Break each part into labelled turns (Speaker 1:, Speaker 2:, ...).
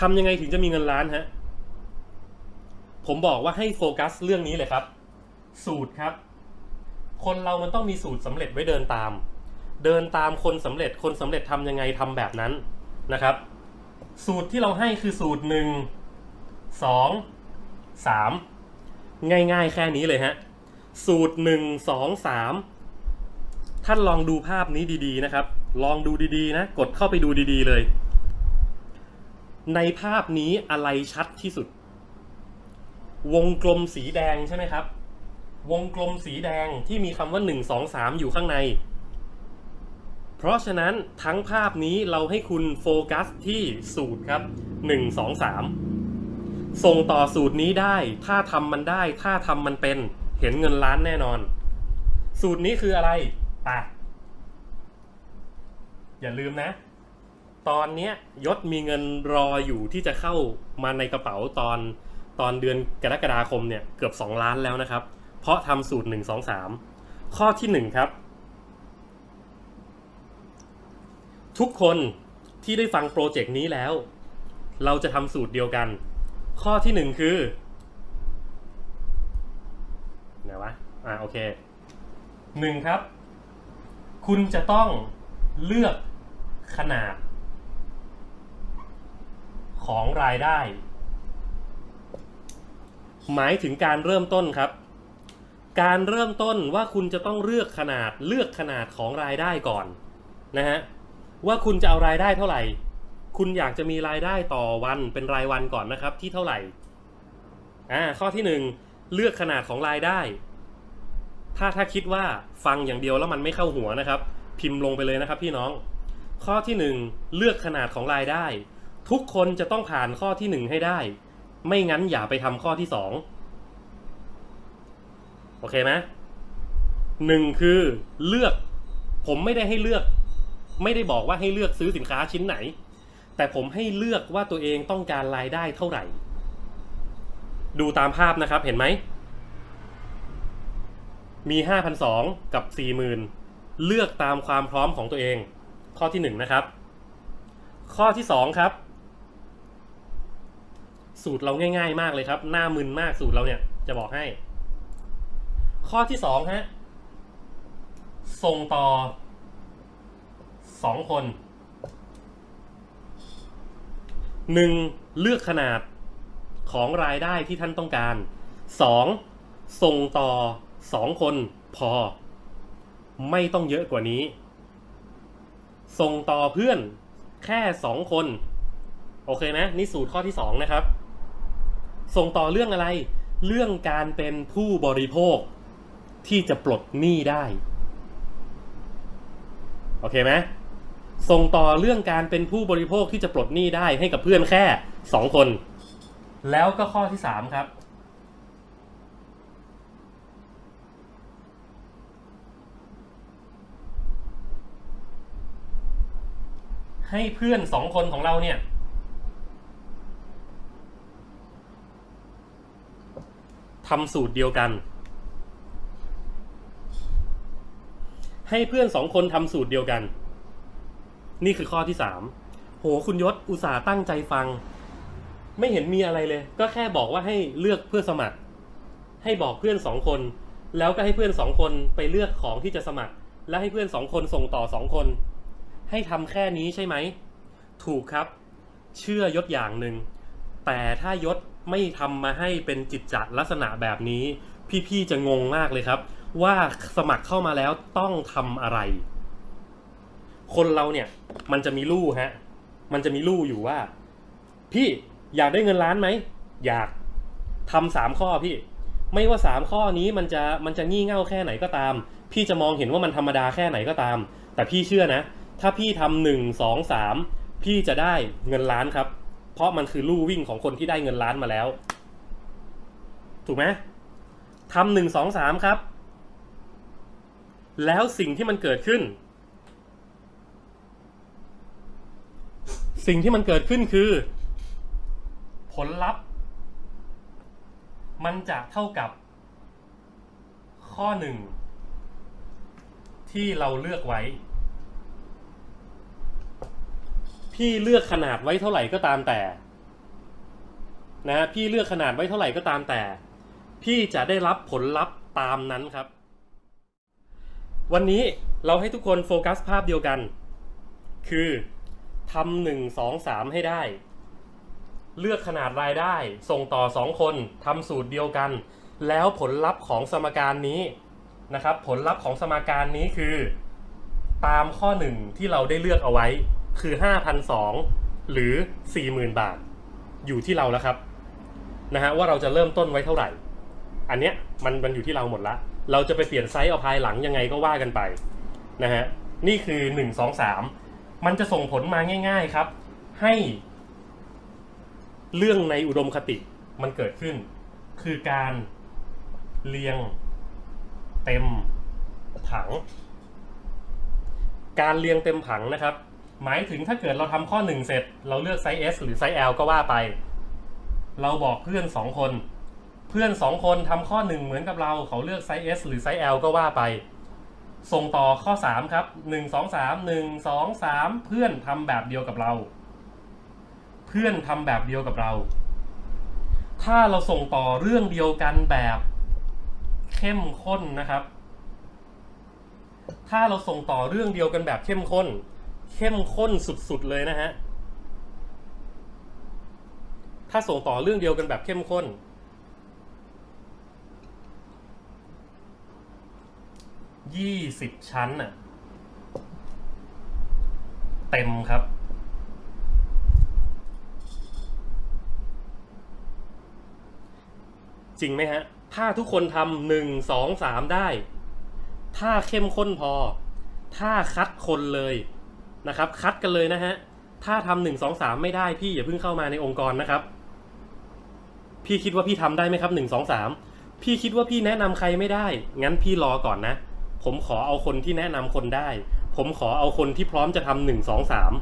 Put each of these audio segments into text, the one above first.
Speaker 1: ทำยังไงถึงจะมีเงินล้านฮะ ผมบอกว่าให้โฟกัสเรื่องนี้เลยครับ สูตรครับ คนเรามันต้องมีสูตรสำเร็จไว้เดินตาม เดินตามคนสำเร็จ คนสำเร็จทำยังไงทำแบบนั้นนะครับ สูตรที่เราให้คือสูตรหนึ่งสองสามง่ายๆแค่นี้เลยฮะ สูตรหนึ่งสองสามท่านลองดูภาพนี้ดีๆนะครับ ลองดูดีๆนะ กดเข้าไปดูดีๆเลย ในภาพนี้อะไรชัดที่สุด วงกลมสีแดงใช่ไหมครับ วงกลมสีแดงที่มีคำว่า 1 2 3 อยู่ข้างใน เพราะฉะนั้นทั้งภาพนี้เราให้คุณโฟกัสที่สูตรครับ 1 2 3 ส่งต่อสูตรนี้ได้ ถ้าทำมันได้ ถ้าทำมันเป็น เห็นเงินล้านแน่นอน สูตรนี้คืออะไรปะอย่าลืมนะ ตอนเนี้ยยศมีเงินรออยู่ที่จะเข้ามาในกระเป๋าตอนตอนเดือนกรกฎาคมเนี่ยเกือบ 2 ล้านแล้วนะครับ เพราะทำสูตร 1 2 3 ข้อที่ 1 ครับ ทุกคนที่ได้ฟังโปรเจกต์นี้แล้ว เราจะทำสูตรเดียวกัน ข้อที่ 1 คือไหนวะอ่าโอเคหนึ่งครับ คุณจะต้องเลือกขนาด ของรายได้ หมายถึงการเริ่มต้นครับ การเริ่มต้นว่าคุณจะต้องเลือกขนาดเลือกขนาดของรายได้ก่อนนะฮะว่าคุณจะเอารายได้เท่าไหร่ คุณอยากจะมีรายได้ต่อวันเป็นรายวันก่อนนะครับ ที่เท่าไหร่อ่าข้อที่หนึ่งเลือกขนาดของรายได้ ถ้าถ้าคิดว่าฟังอย่างเดียวแล้วมันไม่เข้าหัวนะครับ พิมพ์ลงไปเลยนะครับพี่น้อง ข้อที่หนึ่งเลือกขนาดของรายได้ ทุกคนจะต้องผ่านข้อที่หนึ่งให้ได้ ไม่งั้นอย่าไปทำข้อที่สองโอเคไหมหนึ่งคือเลือก ผมไม่ได้ให้เลือก ไม่ได้บอกว่าให้เลือกซื้อสินค้าชิ้นไหน แต่ผมให้เลือกว่าตัวเองต้องการรายได้เท่าไหร่ ดูตามภาพนะครับเห็นไหมมีห้าพันสองกับสี่หมื่นเลือกตามความพร้อมของตัวเอง ข้อที่หนึ่งนะครับ ข้อที่สองครับ สูตรเราง่าย ๆ มากเลยครับ หน้ามึนมากสูตรเราเนี่ย จะบอกให้ ข้อที่สองฮะส่งต่อสองคนหนึ่งเลือกขนาดของรายได้ที่ท่านต้องการสองส่งต่อสองคนพอ ไม่ต้องเยอะกว่านี้ ส่งต่อเพื่อนแค่สองคน โอเคนะนี่สูตรข้อที่สองนะครับ ส่งต่อเรื่องอะไร เรื่องการเป็นผู้บริโภคที่จะปลดหนี้ได้ โอเคไหมส่งต่อเรื่องการเป็นผู้บริโภคที่จะปลดหนี้ได้ให้กับเพื่อนแค่สองคน แล้วก็ข้อที่สามครับ ให้เพื่อนสองคนของเราเนี่ย ทำสูตรเดียวกัน ให้เพื่อนสองคนทำสูตรเดียวกัน นี่คือข้อที่สามโหคุณยศอุตส่าห์ตั้งใจฟัง ไม่เห็นมีอะไรเลย ก็แค่บอกว่าให้เลือกเพื่อสมัคร ให้บอกเพื่อนสองคน แล้วก็ให้เพื่อนสองคนไปเลือกของที่จะสมัคร และให้เพื่อนสองคนส่งต่อสองคน ให้ทำแค่นี้ใช่ไหม ถูกครับ เชื่อยศอย่างหนึ่งแต่ถ้ายศ ไม่ทำมาให้เป็นจิตจัดลักษณะแบบนี้ พี่ๆจะงงมากเลยครับ ว่าสมัครเข้ามาแล้วต้องทำอะไร คนเราเนี่ยมันจะมีลู่ฮะมันจะมีลู่อยู่ว่า พี่อยากได้เงินล้านไหมอยากทำสามข้อพี่ ไม่ว่าสามข้อนี้มันจะมันจะงี่เง่าแค่ไหนก็ตาม พี่จะมองเห็นว่ามันธรรมดาแค่ไหนก็ตาม แต่พี่เชื่อนะ ถ้าพี่ทำหนึ่งสองสามพี่จะได้เงินล้านครับ เพราะมันคือลู่วิ่งของคนที่ได้เงินล้านมาแล้ว ถูกไหมทำหนึ่งสองสามครับ แล้วสิ่งที่มันเกิดขึ้น สิ่งที่มันเกิดขึ้นคือ ผลลัพธ์ มันจะเท่ากับ ข้อหนึ่งที่เราเลือกไว้ พี่เลือกขนาดไว้เท่าไหร่ก็ตามแต่นะฮะพี่เลือกขนาดไว้เท่าไหร่ก็ตามแต่ พี่จะได้รับผลลัพธ์ตามนั้นครับ วันนี้เราให้ทุกคนโฟกัสภาพเดียวกัน คือทำหนึ่งสองสามให้ได้ เลือกขนาดรายได้ส่งต่อสองคนทำสูตรเดียวกัน แล้วผลลัพธ์ของสมการนี้นะครับ ผลลัพธ์ของสมการนี้คือ ตามข้อหนึ่งที่เราได้เลือกเอาไว้ คือ 5,002หรือ 40,000 บาท อยู่ที่เราแล้วครับนะฮะว่าเราจะเริ่มต้นไว้เท่าไหร่ อันเนี้ยมันมันอยู่ที่เราหมดละ เราจะไปเปลี่ยนไซส์เอาภายหลังยังไงก็ว่ากันไปนะฮะนี่คือ 1 2 3 มันจะส่งผลมาง่าย ๆครับ ให้ เรื่องในอุดมคติมันเกิดขึ้น คือการเรียงเต็มถัง การเรียงเต็มผังนะครับ หมายถึงถ้าเกิดเราทำข้อ 1 เสร็จ เราเลือกไซส์ S หรือไซส์ L ก็ว่าไป เราบอกเพื่อน 2 คน เพื่อน 2 คนทำข้อ 1 เหมือนกับเราเขาเลือกไซส์ S หรือไซส์ L ก็ว่าไป ส่งต่อข้อ 3 ครับ 1 2 3 1 2 3 เพื่อนทำแบบเดียวกับเรา เพื่อนทำแบบเดียวกับเรา ถ้าเราส่งต่อเรื่องเดียวกันแบบเข้มข้นนะครับ ถ้าเราส่งต่อเรื่องเดียวกันแบบเข้มข้น เข้มข้นสุดๆเลยนะฮะ ถ้าส่งต่อเรื่องเดียวกันแบบเข้มข้น ยี่สิบชั้นน่ะเต็มครับจริงไหมฮะ ถ้าทุกคนทำหนึ่งสองสามได้ ถ้าเข้มข้นพอ ถ้าคัดคนเลย นะครับ คัดกันเลยนะฮะ ถ้าทำหนึ่งสองสามไม่ได้พี่อย่าเพิ่งเข้ามาในองค์กรนะครับ พี่คิดว่าพี่ทำได้ไหมครับหนึ่งสองสามพี่คิดว่าพี่แนะนำใครไม่ได้ งั้นพี่รอก่อนนะ ผมขอเอาคนที่แนะนำคนได้ ผมขอเอาคนที่พร้อมจะทำหนึ่งสองสาม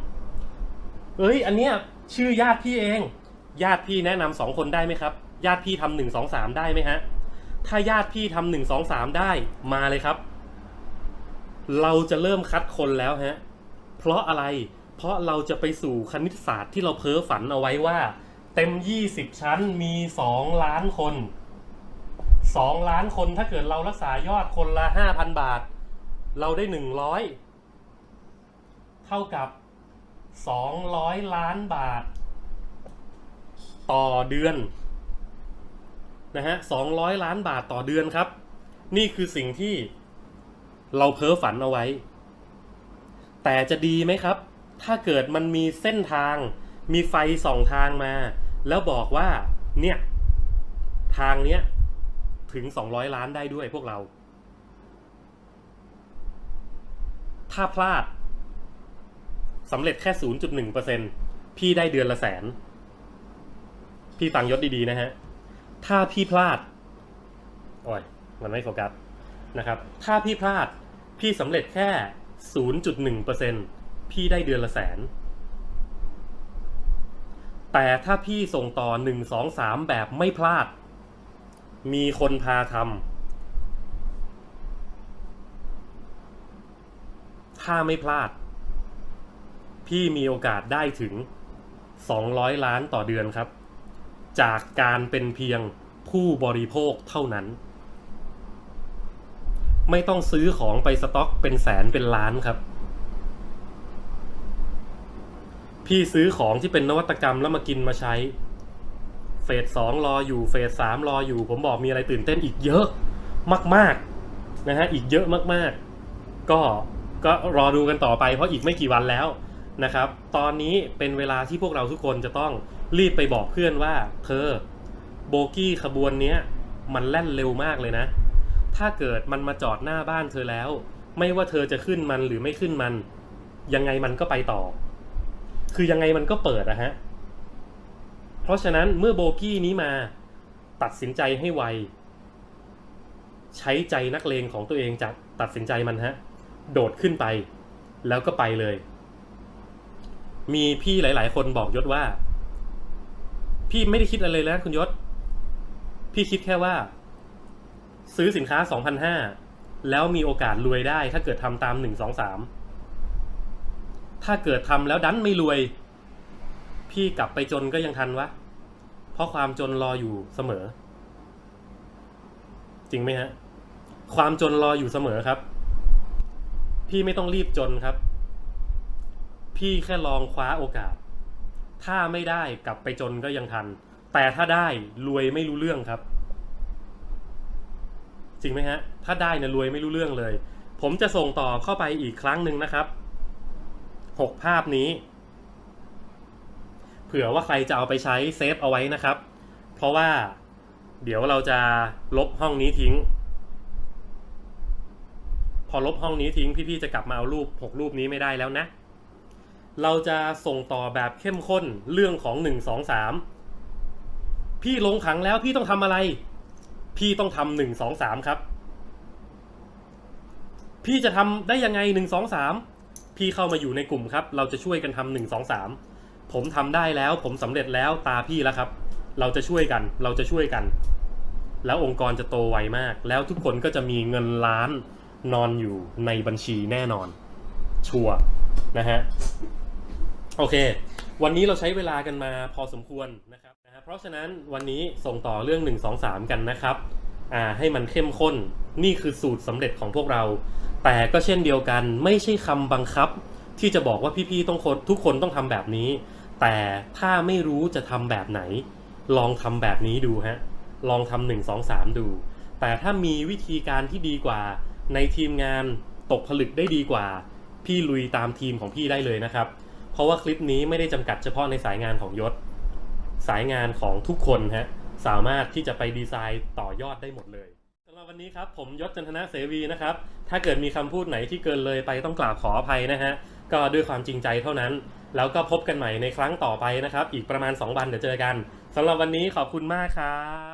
Speaker 1: เอ้ย อันเนี้ยชื่อญาติพี่เอง ญาติพี่แนะนำสองคนได้ไหมครับ ญาติพี่ทำหนึ่งสองสามได้ไหมฮะ ถ้าญาติพี่ทำหนึ่งสองสามได้มาเลยครับ เราจะเริ่มคัดคนแล้วฮะ เพราะอะไร เพราะเราจะไปสู่คณิตศาสตร์ที่เราเพ้อฝันเอาไว้ว่า เต็ม 20 ชั้นมี 2 ล้านคน 2 ล้านคนถ้าเกิดเรารักษายอดคนละ 5,000 บาท เราได้ 100 เท่ากับ 200 ล้านบาท ต่อเดือนนะฮะ200ล้านบาทต่อเดือนครับ นี่คือสิ่งที่เราเพ้อฝันเอาไว้ แต่จะดีไหมครับ ถ้าเกิดมันมีเส้นทาง มีไฟสองทางมา แล้วบอกว่า เนี่ย ทางเนี้ย ถึง 200 ล้านได้ด้วยพวกเรา ถ้าพลาดสำเร็จแค่ 0.1%พี่ได้เดือนละแสน พี่ฟังยศดีๆนะฮะ ถ้าพี่พลาด โอ้ย มันไม่โฟกัสนะครับ ถ้าพี่พลาด พี่สำเร็จแค่ 0.1%พี่ได้เดือนละแสน แต่ถ้าพี่ส่งต่อ 1 2 3 แบบไม่พลาด มีคนพาทำถ้าไม่พลาด พี่มีโอกาสได้ถึง 200 ล้านต่อเดือนครับ จากการเป็นเพียงผู้บริโภคเท่านั้น ไม่ต้องซื้อของไปสต็อกเป็นแสนเป็นล้านครับ พี่ซื้อของที่เป็นนวัตกรรมแล้วมากินมาใช้ เฟสสองรออยู่ เฟสสามรออยู่ ผมบอกมีอะไรตื่นเต้นอีกเยอะมาก ๆ นะฮะ อีกเยอะมากๆ ก็ก็รอดูกันต่อไปเพราะอีกไม่กี่วันแล้วนะครับ ตอนนี้เป็นเวลาที่พวกเราทุกคนจะต้องรีบไปบอกเพื่อนว่า เธอ โบกี้ขบวนเนี้ยมันแล่นเร็วมากเลยนะ ถ้าเกิดมันมาจอดหน้าบ้านเธอแล้ว ไม่ว่าเธอจะขึ้นมันหรือไม่ขึ้นมัน ยังไงมันก็ไปต่อ คือยังไงมันก็เปิดอะฮะ เพราะฉะนั้นเมื่อโบกี้นี้มาตัดสินใจให้ไว ใช้ใจนักเลงของตัวเองจากตัดสินใจมันฮะ โดดขึ้นไป แล้วก็ไปเลย มีพี่หลาย ๆ คนบอกยศว่า พี่ไม่ได้คิดอะไรเลยนะคุณยศ พี่คิดแค่ว่า ซื้อสินค้า2,500แล้วมีโอกาสรวยได้ ถ้าเกิดทำตาม1 2 3ถ้าเกิดทำแล้วดันไม่รวย พี่กลับไปจนก็ยังทันวะ เพราะความจนรออยู่เสมอ จริงไหมฮะ ความจนรออยู่เสมอครับ พี่ไม่ต้องรีบจนครับ พี่แค่ลองคว้าโอกาส ถ้าไม่ได้กลับไปจนก็ยังทัน แต่ถ้าได้รวยไม่รู้เรื่องครับ จริงไหมฮะ ถ้าได้เนี่ยรวยไม่รู้เรื่องเลย ผมจะส่งต่อเข้าไปอีกครั้งหนึ่งนะครับหกภาพนี้ เผื่อว่าใครจะเอาไปใช้เซฟเอาไว้นะครับ เพราะว่าเดี๋ยวเราจะลบห้องนี้ทิ้ง พอลบห้องนี้ทิ้งพี่ๆจะกลับมาเอารูปหกรูปนี้ไม่ได้แล้วนะ เราจะส่งต่อแบบเข้มข้นเรื่องของหนึ่งสองสามพี่ลงขังแล้วพี่ต้องทำอะไร พี่ต้องทำหนึ่งสองสามครับ พี่จะทำได้ยังไงหนึ่งสองสามพี่เข้ามาอยู่ในกลุ่มครับ เราจะช่วยกันทำหนึ่งสองสามผมทำได้แล้ว ผมสำเร็จแล้วตาพี่แล้วครับ เราจะช่วยกัน เราจะช่วยกัน แล้วองค์กรจะโตไวมาก แล้วทุกคนก็จะมีเงินล้านนอนอยู่ในบัญชีแน่นอน ชัวนะฮะ โอเค วันนี้เราใช้เวลากันมาพอสมควรนะครับ เพราะฉะนั้นวันนี้ส่งต่อเรื่อง 1 2 3 กันนะครับอ่าให้มันเข้มข้นนี่คือสูตรสำเร็จของพวกเรา แต่ก็เช่นเดียวกันไม่ใช่คำบังคับ ที่จะบอกว่าพี่ๆต้องคนทุกคนต้องทำแบบนี้ แต่ถ้าไม่รู้จะทำแบบไหน ลองทำแบบนี้ดูฮะลองทำหนึ่งสองสามดู แต่ถ้ามีวิธีการที่ดีกว่า ในทีมงานตกผลึกได้ดีกว่า พี่ลุยตามทีมของพี่ได้เลยนะครับ เพราะว่าคลิปนี้ไม่ได้จำกัดเฉพาะในสายงานของยศ สายงานของทุกคนฮะสามารถที่จะไปดีไซน์ต่อยอดได้หมดเลยสำหรับวันนี้ครับผมยศจันทนะเสวีนะครับ ถ้าเกิดมีคำพูดไหนที่เกินเลยไปต้องกราบขออภัยนะฮะก็ด้วยความจริงใจเท่านั้น แล้วก็พบกันใหม่ในครั้งต่อไปนะครับ อีกประมาณ 2 วันเดี๋ยวเจอกันสำหรับวันนี้ขอบคุณมากครับ